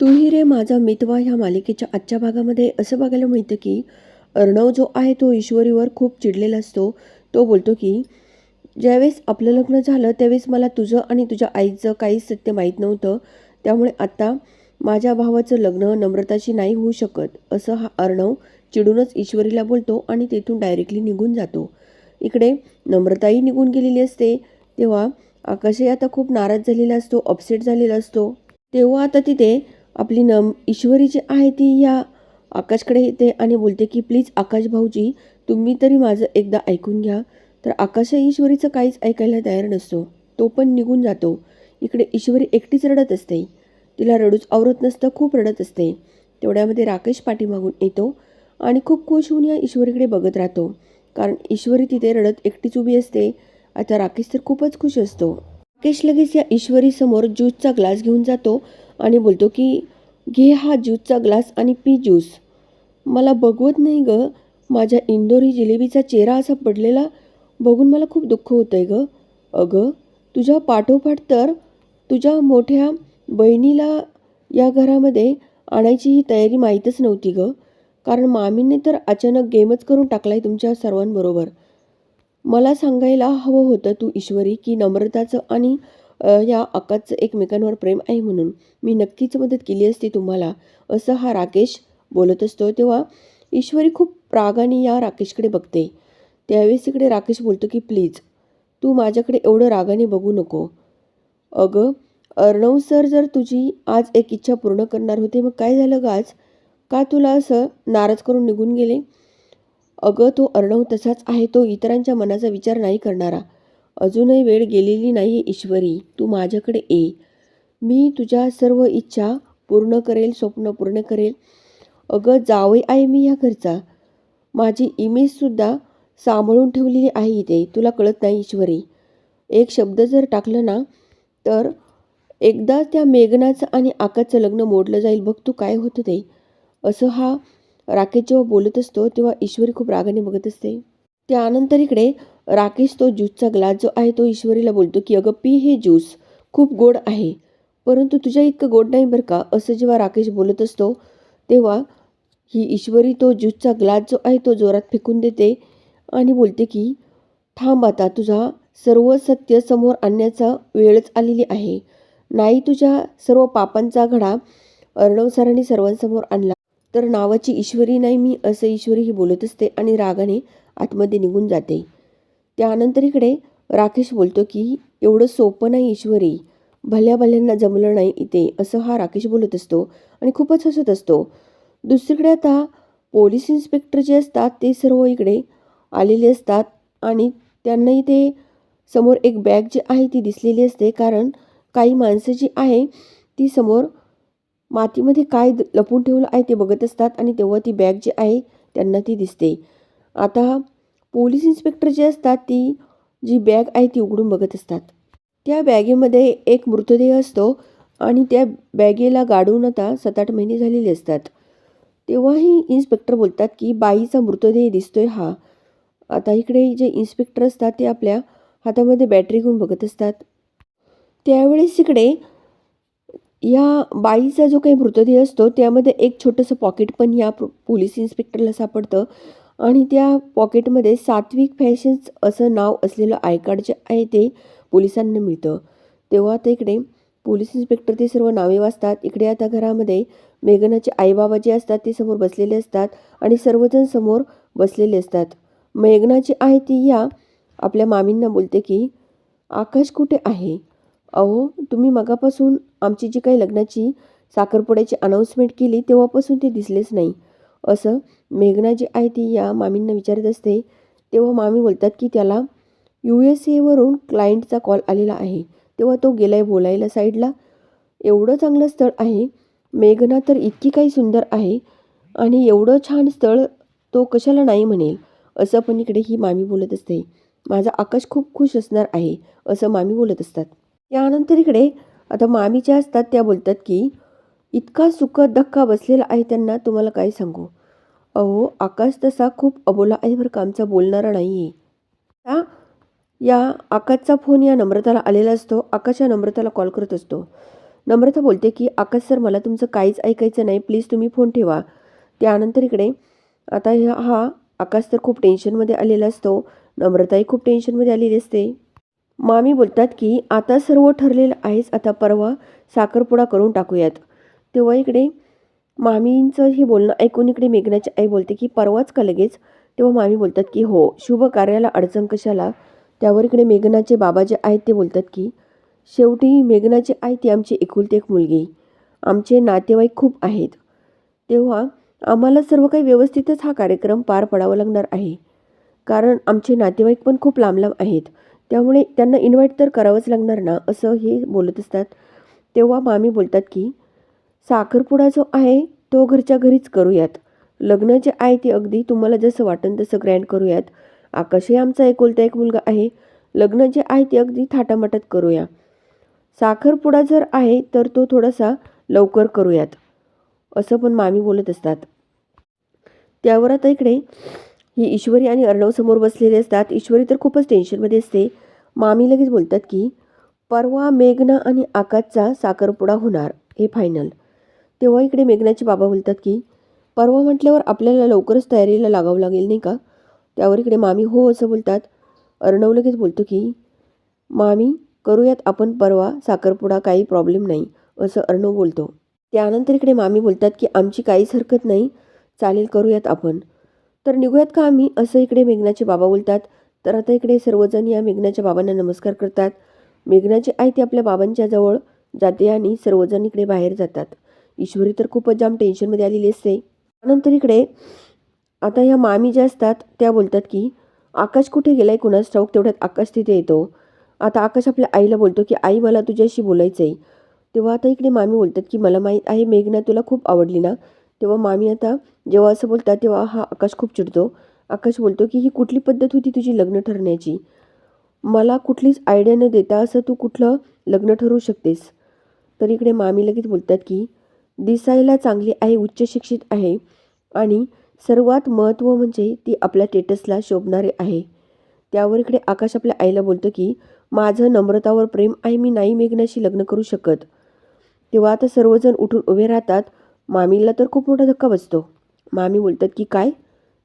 तूही रे माझा मितवा ह्या मालिकेच्या आजच्या भागामध्ये असं बघायला मिळतं की अर्णव जो आहे तो ईश्वरीवर खूप चिडलेला असतो. तो बोलतो की ज्यावेळेस आपलं लग्न झालं त्यावेळेस मला तुझं आणि तुझ्या आईचं काहीच सत्य माहीत नव्हतं. त्यामुळे आता माझ्या भावाचं लग्न नम्रताशी नाही होऊ शकत असं हा अर्णव चिडूनच ईश्वरीला बोलतो आणि तेथून डायरेक्टली निघून जातो. इकडे नम्रताही निघून गेलेली असते. तेव्हा आकाशही आता खूप नाराज झालेला असतो अपसेट झालेला असतो. तेव्हा आता तिथे आपली नम ईश्वरी जी आहे ती या आकाशकडे येते आणि बोलते की प्लीज आकाश भाऊजी तुम्ही तरी माझं एकदा ऐकून घ्या. तर आकाश ईश्वरीचं काहीच ऐकायला तयार नसतो. तो पण निघून जातो. इकडे ईश्वरी एकटीच रडत असते. तिला रडूच आवरत नसतं खूप रडत असते. तेवढ्यामध्ये राकेश पाठीमागून येतो आणि खूप खुश होऊन या ईश्वरीकडे बघत राहतो. कारण ईश्वरी तिथे रडत एकटीच उभी असते. आता राकेश तर खूपच खुश असतो. राकेश लगेच या ईश्वरीसमोर ज्यूसचा ग्लास घेऊन जातो आणि बोलतो की घे हा ज्यूसचा ग्लास आणि पी ज्यूस. मला बघवत नाही ग. माझ्या इंदोरी जिलेबीचा चेहरा असा पडलेला बघून मला खूप दुःख होतं आहे गं. अगं तुझ्या पाठोपाठ तर तुझ्या मोठ्या बहिणीला या घरामध्ये आणायची ही तयारी माहीतच नव्हती गं. कारण मामीने तर अचानक गेमच करून टाकलाय तुमच्या सर्वांबरोबर. मला सांगायला हवं होतं तू ईश्वरी की नम्रताचं आणि या अक्काचं एकमेकांवर प्रेम आहे म्हणून मी नक्कीच मदत केली असती तुम्हाला असं हा राकेश बोलत असतो. तेव्हा ईश्वरी खूप रागाने या राकेशकडे बघते. त्यावेळेस इकडे राकेश बोलतो की प्लीज तू माझ्याकडे एवढं रागाने बघू नको. अगं अर्णव सर जर तुझी आज एक इच्छा पूर्ण करणार होते मग काय झालं ग आज? का तुला असं नाराज करून निघून गेले? अगं तो अर्णव तसाच आहे तो इतरांच्या मनाचा विचार नाही करणारा. अजूनही वेळ गेलेली नाही ईश्वरी. तू माझ्याकडे ये. मी तुझ्या सर्व इच्छा पूर्ण करेल स्वप्न पूर्ण करेल. अगं जावे आहे मी ह्या घरचा. माझी इमेजसुद्धा सांभाळून ठेवलेली आहे इथे. तुला कळत नाही ईश्वरी. एक शब्द जर टाकलं ना तर एकदा त्या मेघनाचं आणि आकाशचं लग्न मोडलं जाईल. बघ तू काय होतं ते. असं हा राकेश जेव्हा बोलत असतो तेव्हा ईश्वरी खूप रागाने बघत असते. त्यानंतर इकडे राकेश तो ज्यूसचा ग्लास जो आहे तो ईश्वरीला बोलतो की अगं पी हे ज्यूस. खूप गोड आहे. परंतु तुझ्या इतकं गोड नाही बरं का? असं जेव्हा राकेश बोलत असतो तेव्हा ही ईश्वरी तो ज्यूसचा ग्लास जो आहे तो जोरात फेकून देते आणि बोलते की थांब आता तुझा सर्व सत्य समोर आणण्याचा वेळच आलेली आहे. नाही तुझ्या सर्व पापांचा घडा अर्णव सरांनी सर्वांसमोर आणला. तर नावाची ईश्वरी नाही मी असं ईश्वरी ही बोलत असते आणि रागाने आतमध्ये निघून जाते. त्यानंतर इकडे राकेश बोलतो की एवढं सोपं नाही ईश्वरी. भल्या भल्यांना जमलं नाही इथे असं हा राकेश बोलत असतो आणि खूपच हसत असतो. दुसरीकडे आता पोलीस इन्स्पेक्टर जे असतात ते सर्व इकडे आलेले असतात आणि त्यांना इथे समोर एक बॅग जी आहे ती दिसलेली असते कारण काही माणसं जी आहे ती समोर मातीमध्ये काय द- लपून ठेवलं आहे ते बघत असतात आणि तेव्हा ती बॅग जी आहे त्यांना ती दिसते. आता पोलीस इन्स्पेक्टर जे असतात ती जी बॅग आहे ती उघडून बघत असतात. त्या बॅगेमध्ये एक मृतदेह असतो आणि त्या बॅगेला गाडून आता सात आठ महिने झालेले असतात. तेव्हाही इन्स्पेक्टर बोलतात की बाईचा मृतदेह दिसतोय हा. आता इकडे जे इन्स्पेक्टर असतात ते आपल्या हातामध्ये बॅटरी घेऊन बघत असतात. त्यावेळेस इकडे या बाईचा जो काही मृतदेह असतो त्यामध्ये एक छोटंसं पॉकेट पण या पोलीस इन्स्पेक्टरला सापडतं. आणि त्या पॉकेटमध्ये सात्विक फॅशन्स असं नाव असलेलं आय कार्ड जे आहे ते पोलिसांना मिळतं. तेव्हा आता इकडे पोलीस इन्स्पेक्टर ते सर्व नावे वाचतात. इकडे आता घरामध्ये मेघनाचे आईबाबा जे असतात ते समोर बसलेले असतात आणि सर्वजण समोर बसलेले असतात. मेघनाची आहे ती या आपल्या मामींना बोलते की आकाश कुठे आहे? अहो तुम्ही मगापासून आमची जी काही लग्नाची साखरपुड्याची अनाऊन्समेंट केली तेव्हापासून ते दिसलेच नाही. असं मेघना जी आहे ती या मामींना विचारत असते. तेव्हा मामी बोलतात की त्याला यू एस एवरून क्लायंटचा कॉल आलेला आहे. तेव्हा तो गेला आहे बोलायला साईडला एवढं चांगलं स्थळ आहे. मेघना तर इतकी काही सुंदर आहे. आणि एवढं छान स्थळ तो कशाला नाही म्हणेल? असं पण इकडे ही मामी बोलत असते. माझा आकाश खूप खुश असणार आहे असं मामी बोलत असतात. त्यानंतर इकडे आता मामी ज्या असतात त्या बोलतात की इतका सुखद धक्का बसलेला आहे त्यांना तुम्हाला काय सांगू? अहो आकाश तसा खूप अबोला आहे बरं का आमचा बोलणारा नाही आहे या आकाशचा फोन या नम्रताला आलेला असतो आकाश या नम्रताला कॉल करत असतो. नम्रता बोलते की आकाश सर मला तुमचं काहीच ऐकायचं नाही प्लीज तुम्ही फोन ठेवा. त्यानंतर इकडे आता ह्या हा आकाश तर खूप टेन्शनमध्ये आलेला असतो. नम्रताही खूप टेन्शनमध्ये आलेली असते. मामी बोलतात की आता सर्व ठरलेलं आहेच आता परवा साखरपुडा करून टाकूयात. तेव्हा इकडे मामींचं हे बोलणं ऐकून इकडे मेघनाची आई बोलते की परवाच का लगेच? तेव्हा मामी बोलतात की हो शुभ कार्याला अडचण कशाला? त्यावर इकडे मेघनाचे बाबा जे आहेत ते बोलतात की शेवटी मेघनाची आई ती आमची एकुलती एक मुलगी. आमचे नातेवाईक खूप आहेत. तेव्हा आम्हाला सर्व काही व्यवस्थितच हा कार्यक्रम पार पडावा लागणार आहे. कारण आमचे नातेवाईक पण खूप लांब लांब आहेत. त्यामुळे त्यांना इन्व्हाइट तर करावंच लागणार ना? असं हे बोलत असतात. तेव्हा मामी बोलतात की साखरपुडा जो आहे तो घरच्या घरीच करूयात. लग्न जे आहे ते अगदी तुम्हाला जसं वाटेल तसं ग्रँड करूयात. आकाशही आमचा एकुलता एक मुलगा आहे. लग्न जे आहे ते अगदी थाटामाटात करूया. साखरपुडा जर आहे तर तो थोडासा लवकर करूयात. असं पण मामी बोलत असतात. त्यावर आता इकडे ही ईश्वरी आणि अर्णव समोर बसलेले असतात. ईश्वरी तर खूपच टेन्शनमध्ये असते. मामी लगेच बोलतात की परवा मेघना आणि आकाशचा साखरपुडा होणार. हे फायनल तेव्हा इकडे मेघनाचे बाबा बोलतात की परवा म्हटल्यावर आपल्याला लवकरच तयारीला लागावं लागेल नाही का? त्यावर इकडे मामी हो असं बोलतात. अर्णव लगेच बोलतो की मामी करूयात आपण परवा साखरपुडा काही प्रॉब्लेम नाही असं अर्णव बोलतो. त्यानंतर इकडे मामी बोलतात की आमची काहीच हरकत नाही चालेल करूयात आपण. तर निघूयात का आम्ही? असं इकडे मेघनाचे बाबा बोलतात. तर आता इकडे सर्वजण या मेघनाच्या बाबांना नमस्कार करतात. मेघनाची आई ती आपल्या बाबांच्या जवळ जाते आणि सर्वजण इकडे बाहेर जातात. ईश्वरी तर खूपच जाम टेन्शनमध्ये आलेली असते. त्यानंतर इकडे आता ह्या मामी ज्या असतात त्या बोलतात की आकाश कुठे गेलाय कुणास ठाऊक? तेवढ्यात आकाश तिथे येतो. आता आकाश आपल्या आईला बोलतो की आई मला तुझ्याशी बोलायचं आहे तेव्हा आता इकडे मामी बोलतात की मला माहीत आहे मेघना तुला खूप आवडली ना? तेव्हा मामी आता जेव्हा असं बोलतात तेव्हा हा आकाश खूप चिडतो. आकाश बोलतो की ही कुठली पद्धत होती तुझी लग्न ठरण्याची? मला कुठलीच आयडिया न देता असं तू कुठलं लग्न ठरवू शकतेस? तर इकडे मामी लगेच बोलतात की दिसायला चांगली आहे उच्च शिक्षित आहे आणि सर्वात महत्त्व म्हणजे ती आपल्या टेटसला शोभणारे आहे. त्यावर इकडे आकाश आपल्या आईला बोलतो की माझं नम्रतावर प्रेम आहे मी नाही मेघनाशी लग्न करू शकत. तेव्हा आता सर्वजण उठून उभे राहतात. मामीला तर खूप मोठा धक्का बसतो. मामी बोलतात की काय?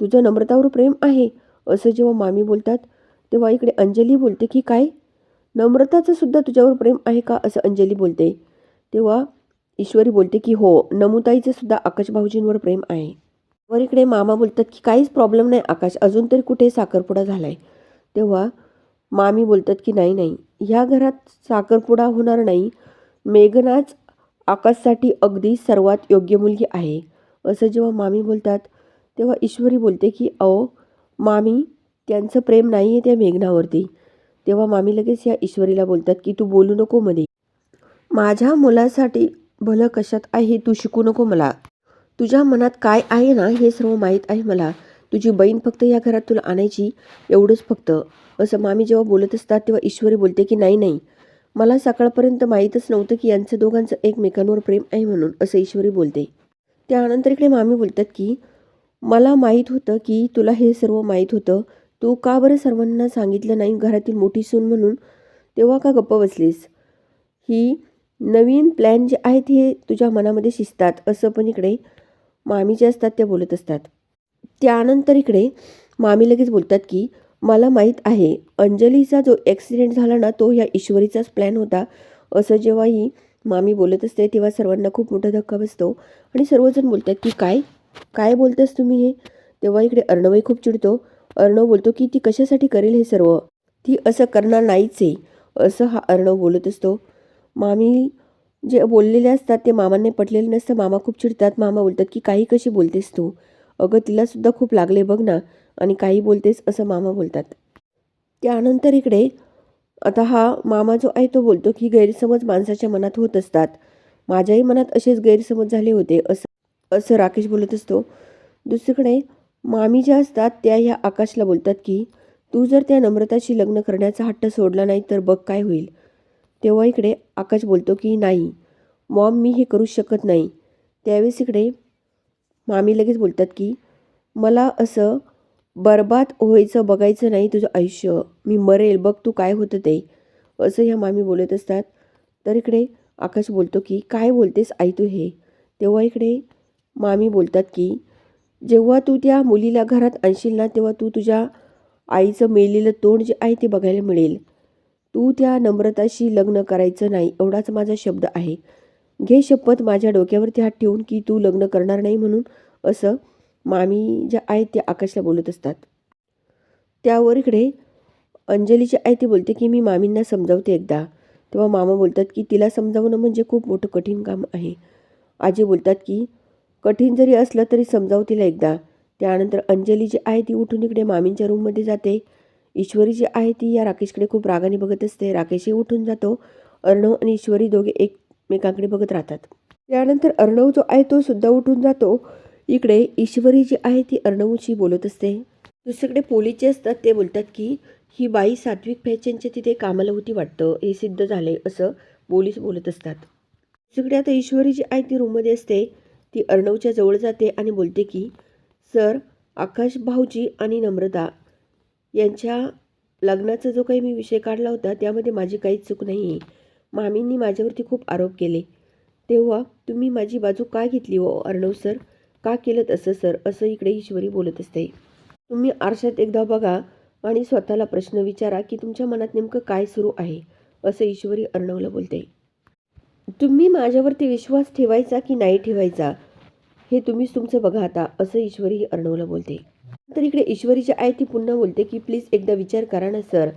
तुझं नम्रतावर प्रेम आहे? असं जेव्हा मामी बोलतात तेव्हा इकडे अंजली बोलते की काय? नम्रताचं सुद्धा तुझ्यावर प्रेम आहे का? असं अंजली बोलते. तेव्हा ईश्वरी बोलते की हो नमुताईचं सुद्धा आकाश भाऊजींवर प्रेम आहे. वर इकडे मामा बोलतात की काहीच प्रॉब्लेम नाही आकाश अजून तरी कुठे साखरपुडा झाला आहे तेव्हा मामी बोलतात की नाही नाही ह्या घरात साखरपुडा होणार नाही. मेघनाच आकाशसाठी अगदी सर्वात योग्य मुलगी आहे. असं जेव्हा मामी बोलतात तेव्हा ईश्वरी बोलते की अहो मामी त्यांचं प्रेम नाही आहे त्या मेघनावरती. तेव्हा मामी लगेच या ईश्वरीला बोलतात की तू बोलू नको मध्ये. माझ्या मुलासाठी भलं कशात आहे तू शिकू नको मला. तुझ्या मनात काय आहे ना हे सर्व माहीत आहे मला. तुझी बहीण फक्त या घरात तुला आणायची एवढंच फक्त. असं मामी जेव्हा बोलत असतात तेव्हा ईश्वरी बोलते की नाही नाही. मला सकाळपर्यंत माहीतच नव्हतं की यांचं दोघांचं एकमेकांवर प्रेम आहे म्हणून असं ईश्वरी बोलते. त्यानंतर इकडे मामी बोलतात की मला माहीत होतं की तुला हे सर्व माहीत होतं. तू का बरं सर्वांना सांगितलं नाही घरातील मोठी सून म्हणून? तेव्हा का गप्प बसलीस? ही नवीन प्लॅन जे आहेत हे तुझ्या मनामध्ये शिजतात. असं पण इकडे मामी जे असतात ते बोलत असतात. त्यानंतर इकडे मामी लगेच बोलतात की मला माहीत आहे अंजलीचा जो ॲक्सिडेंट झाला ना तो ह्या ईश्वरीचाच प्लॅन होता. असं जेव्हा ही मामी बोलत असते तेव्हा सर्वांना खूप मोठा धक्का बसतो. आणि सर्वजण बोलतात की काय? काय बोलतेस तुम्ही हे? तेव्हा इकडे अर्णवही खूप चिडतो. अर्णव बोलतो की ती कशासाठी करेल हे सर्व? ती असं करणार नाहीच आहे. असं हा अर्णव बोलत असतो. मामी जे बोललेले असतात ते मामांनी पटलेलं नसतं. मामा खूप चिडतात. मामा बोलतात की काही कशी बोलतेस तू? अगं तिलासुद्धा खूप लागले बघ ना. आणि काही बोलतेस असं मामा बोलतात. त्यानंतर इकडे आता हा मामा जो आहे तो बोलतो की गैरसमज माणसाच्या मनात होत असतात. माझ्याही मनात असेच गैरसमज झाले होते असं असं राकेश बोलत असतो. दुसरीकडे मामी ज्या असतात त्या ह्या आकाशला बोलतात की तू जर त्या नम्रताशी लग्न करण्याचा हट्ट सोडला नाही तर बघ काय होईल. तेव्हा इकडे आकाश बोलतो की नाही मॉम मी हे करू शकत नाही. त्यावेळेस इकडे मामी लगेच बोलतात की मला असं बरबाद व्हायचं बघायचं नाही तुझं आयुष्य. मी मरेल बघ तू काय होतं ते. असं ह्या मामी बोलत असतात. तर इकडे आकाश बोलतो की काय बोलतेस? आई तू हे. तेव्हा इकडे मामी बोलतात की जेव्हा तू त्या मुलीला घरात आणशील ना तेव्हा तू तुझ्या आईचं मेलेलं तोंड जे आहे ते बघायला मिळेल. तू त्या नम्रताशी लग्न करायचं नाही एवढाच माझा शब्द आहे. घे शपथ माझ्या डोक्यावरती हात ठेवून की तू लग्न करणार नाही म्हणून असं मामी ज्या आहेत त्या आकाशला बोलत असतात. त्यावर इकडे अंजलीची आई ती बोलते की मी मामींना समजावते एकदा. तेव्हा मामा बोलतात की तिला समजावणं म्हणजे खूप मोठं कठीण काम आहे. आजी बोलतात की कठीण जरी असलं तरी समजावतीला एकदा. त्यानंतर अंजली जी आहे ती उठून इकडे मामींच्या रूममध्ये जाते. ईश्वरी जी आहे ती या राकेशकडे खूप रागाने बघत असते. राकेशही उठून जातो. अर्णव आणि ईश्वरी दोघे एकमेकांकडे बघत राहतात. त्यानंतर अर्णव जो आहे तो सुद्धा उठून जातो. इकडे ईश्वरी जी आहे ती अर्णवशी बोलत असते. दुसरीकडे पोलीस जे असतात ते बोलतात की ही बाई सात्विक फॅशनच्या तिथे कामाला होती वाटतं. हे सिद्ध झाले असं पोलीस बोलत असतात. दुसरीकडे आता ईश्वरी जी आहे ती रूममध्ये असते. ती अर्णवच्या जवळ जाते आणि बोलते की सर आकाश भाऊजी आणि नम्रता यांच्या लग्नाचा जो काही मी विषय काढला होता त्यामध्ये माझी काहीच चूक नाही आहे मामींनी माझ्यावरती खूप आरोप केले. तेव्हा तुम्ही माझी बाजू का घेतली हो अर्णव सर? का केलं तसं सर? असं इकडे ईश्वरी बोलत असते. तुम्ही आरशात एकदा बघा आणि स्वतःला प्रश्न विचारा की तुमच्या मनात नेमकं काय सुरू आहे असं ईश्वरी अर्णवला बोलते. तुम्ही माझ्यावरती विश्वास ठेवायचा की नाही ठेवायचा हे तुम्हीच तुमचं बघा आता असं ईश्वरी अर्णवला बोलते. तर इकडे ईश्वरीची आई ती पुन्हा बोलते की प्लीज एकदा विचार करा ना सर.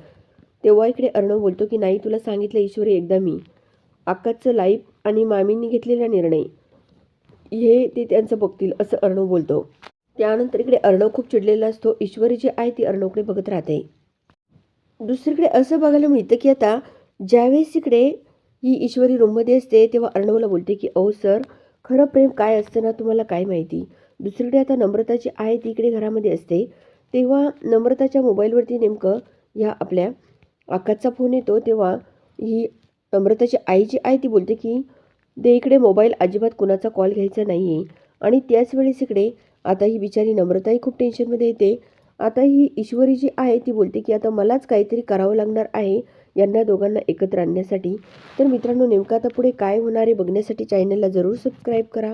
तेव्हा इकडे अर्णव बोलतो की नाही तुला सांगितलं ईश्वरी एकदा मी. आकाशचं लाईफ आणि मामींनी घेतलेला निर्णय हे ते त्यांचं बघतील असं अर्णव बोलतो. त्यानंतर इकडे अर्णव खूप चिडलेला असतो. ईश्वरी जी आहे ती अर्णवकडे बघत राहते. दुसरीकडे असं बघायला मिळतं की आता ज्यावेळेस इकडे ही ईश्वरी रूममध्ये असते तेव्हा अर्णवला बोलते की अहो सर खरं प्रेम काय असतं ना तुम्हाला काय माहिती? दुसरीकडे आता नम्रताची आहे ती इकडे घरामध्ये असते तेव्हा नम्रताच्या मोबाईलवरती नेमकं ह्या आपल्या आकाशचा फोन येतो तेव्हा ही नम्रताची आई जी आहे ती बोलते की दे इकडे मोबाईल अजिबात कुणाचा कॉल घ्यायचा नाही आहे आणि त्याच वेळेस इकडे आता ही बिचारी नम्रताही खूप टेन्शनमध्ये येते. आता ही ईश्वरी जी आहे ती बोलते की आता मलाच काहीतरी करावं लागणार आहे यांना दोघांना एकत्र आणण्यासाठी. तर मित्रांनो नेमकं आता पुढे काय होणार आहे बघण्यासाठी चॅनलला जरूर सबस्क्राईब करा.